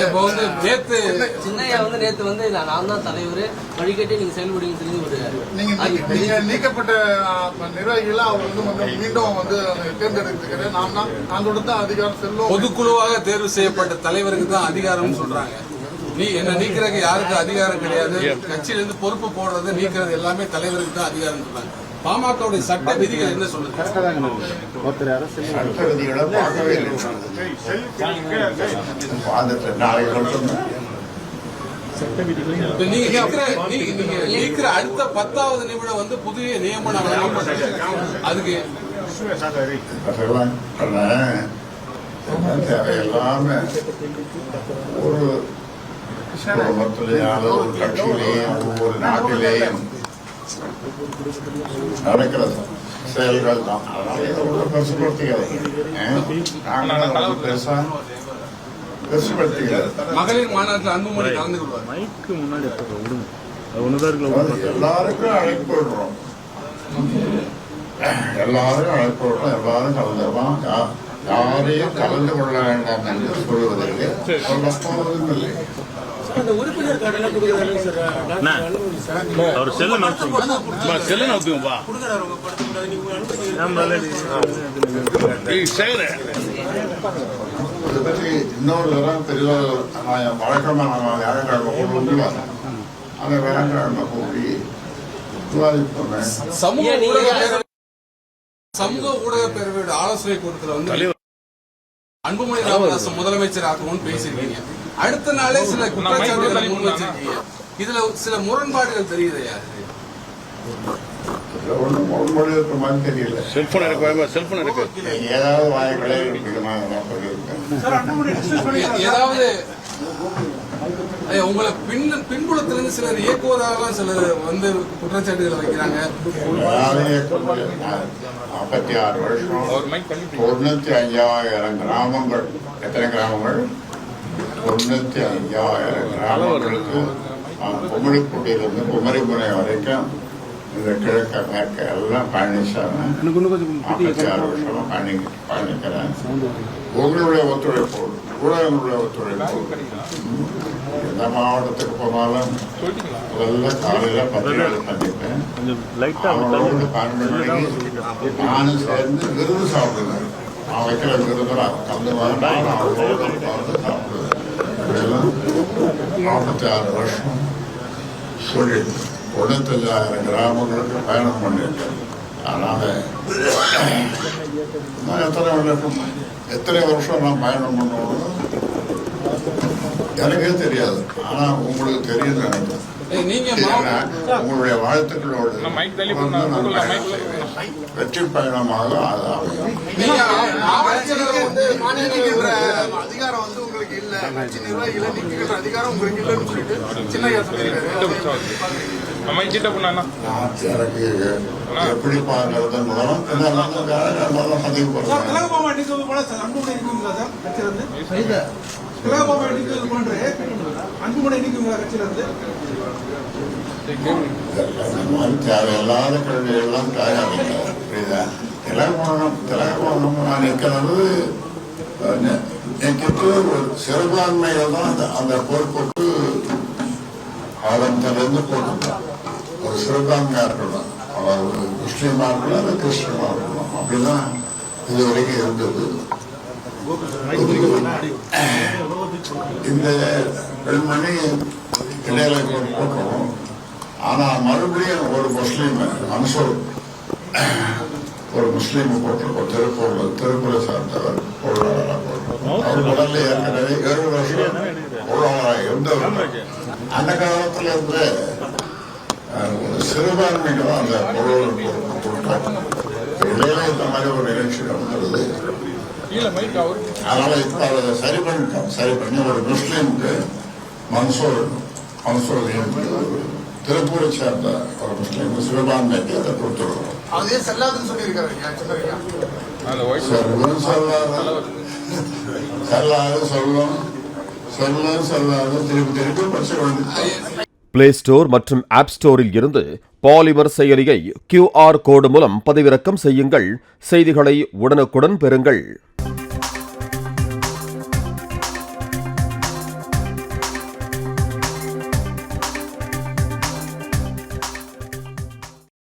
இப்போ வந்து நேத்து சின்னையா வந்து நேத்து வந்து நான் தான் தலைவர். வழிகட்டி நீங்க செயல்படுங்க சொல்லி ஒரு நீங்க நீக்கப்பட்ட நிர்வாகிகளை அவர் வந்து மீண்டும் வந்து தேர்ந்தெடுக்கிறார் நாம் தான் நான் கொடுத்த அதிகாரம் செல்லும் பொதுக்குழுவாக தேர்வு செய்யப்பட்ட தலைவருக்கு தான் அதிகாரம்னு சொல்றாங்க. நீ என்ன நீக்கிறதுக்கு யாருக்கு அதிகாரம் கிடையாது. கட்சியில இருந்து பொறுப்பு போடுறது நீக்கிறது எல்லாமே தலைவருக்கு தான் அதிகாரம் சொல்றாங்க. பாமகவுடைய சட்ட விதிகள் என்ன சொல்லுது? சட்ட விதிகளை பார்க்கவே நீக்கிற நீ- நீங்க நீக்கிற அடுத்த பத்தாவது நிமிடம் வந்து புதிய நியமனம். அதுக்கு தேவையில்லாம ஒரு குடும்பத்திலேயாவது ஒரு கட்சியிலேயும் ஒவ்வொரு நாட்டிலேயும் நடக்கிறது. செயல்கள் தான். அதனால இதை ஒன்றும் பெருசுபடுத்திக்கிறது நாங்கள் பெருசா பெருசுபடுத்திக்கிறது மகளிர் மாநாட்டில் அன்புமணி கலந்து கொள்வார். மைக்கு முன்னாடி எடுத்துக்கோ விடுங்க. அது ஒண்ணுதான் இருக்குல்ல அதாவது எல்லாருக்கும் அழைப்பு விடுறோம். எல்லாரும் அழைப்பு விடுறோம். எல்லாரும் கலந்துருவோம் யாரையும் கலந்து கொள்ள வேண்டாம் என்று சொல்வதற்கு இல்லை. அவர் செல்ல செல்ல நோத்துங்கப்பா இதை பற்றி இன்னொரு தரம் பெரிதாக நான் வழக்கமாக நம்ம வியாழக்கிழமை கொண்டு வரோம் அந்த வியாழக்கிழமை விவாதிப்போமே. சமூக ஊடக சமூக ஊடக பேரவையோட ஆலோசனை கூட்டத்தில் வந்து அன்புமணி ராமதாஸ் முதலமைச்சர் ஆக்கணும்னு பேசியிருக்கீங்க. அடுத்த நாளே சில குற்றச்சாட்டுகளை முன் வச்சிருக்கீங்க இதுல சில முரண்பாடுகள் தெரியுது தெரியல. செல்போன் இருக்கு செல்போன் இருக்கு. ஏதாவது சொல்லியிருக்கேன் ஏதாவது உங்களை பின் பின்புலத்திலிருந்து சிலர் இயக்குவதாக சிலர் வந்து குற்றச்சாட்டுகளை வைக்கிறாங்க. நாற்பத்தி ஆறு வருஷம் தொண்ணூத்தி ஐயாயிரம் கிராமங்கள். எத்தனை கிராமங்கள்? தொண்ணூத்தி ஐயாயிரம் கிராமங்களுக்கு குமரிக்குடியிலிருந்து குமரிமுனை வரைக்கும் இந்த கிழக்க மேற்க எல்லாம் பயணிச்சாங்க. நாற்பத்தி ஆறு வருஷமா பயணி பயணிக்கிறேன் உங்களுடைய ஒத்துழைப்பு ஊடகங்களுடைய ஒத்துழைப்பு எந்த மாவட்டத்துக்கு போனாலும் முதல்ல காலையில பத்திரிகை சந்திப்பேன் அவங்களோடு பன்னெண்டு மணிக்கு நானும் சேர்ந்து விருது சாப்பிடுவேன். நான் வைக்கிற விருது நான் கலந்து வரேன் நானும் அவங்களோட சாப்பிடுவேன். இதெல்லாம் நாற்பத்தி ஆறு வருஷம் சொல்லி தொண்ணூத்தஞ்சாயிரம் கிராமங்களுக்கு பயணம் பண்ணியிருக்கேன். அதனால நான் எத்தனை வருஷம் எத்தனை வருஷம் நான் பயணம் பண்ணணும் எனக்கே தெரியாது. ஆனா உங்களுக்கு தெரியும் நினைக்கிறேன். உங்களுடைய வாழ்த்துக்களோடு. வெற்றி பயணமாக அது அமையும். அன்புமணி நீக்குங்களா கட்சியிலிருந்து இந்த மாதிரி தேவையில்லாத கேள்விகள்லாம் தயாரிக்க புரியுதா? திலகமானம் திலகமானம் நான் நிற்கிறது என்கிட்ட ஒரு சிறுபான்மையில் தான் அந்த அந்த பொறுப்புக்கு ஆரம்பத்திலிருந்து போட்டுருக்கேன் ஒரு சிறுபான்மையாக இருக்கணும் அவர் முஸ்லீமாக இருக்கணும் அல்லது கிறிஸ்டியமாக இருக்கணும் அப்படிதான் இது வரைக்கும் இருந்தது. இந்த பெண்மணி இடையில போட்டோம். ஆனால் மறுபடியும் ஒரு முஸ்லீம் அன்சூர் ஒரு முஸ்லீம் போட்டிருக்கோம் திருப்பூர்ல திருப்பூரை சார்ந்தவர் பொருளாளராக அவர் உடல்ல ஏற்கனவே ஏழு வருஷம் பொருளாளராக இருந்தவர் அந்த காலத்துல இருந்து அஹ், ஒரு தான் அந்த பொருளாளர் கொடுத்தாங்க இடையில இந்த மாதிரி ஒரு நிகழ்ச்சி நடந்துருது அதனால இப்ப அதை சரி பண்ணிட்டோம். சரி பண்ணி ஒரு முஸ்லீமுக்கு மன்சூர் மன்சூர் திருப்பூரை சேர்ந்த ஒரு முஸ்லீம் சிறுபான்மைக்கு அதை கொடுத்துருக்கோம். அதே செல்லாதுன்னு சொல்லியிருக்காரு. சொல்லும் சொல்லாத. செல்லாது சொல்லும். சொல்லும் சொல்லாது. திருப்பி திருப்பி படிச்சு பிளே ஸ்டோர் மற்றும் ஆப் ஸ்டோரில் இருந்து பாலிமர் செயலியை கியூஆர் கோடு மூலம் பதிவிறக்கம் செய்யுங்கள். செய்திகளை உடனுக்குடன் பெறுங்கள்.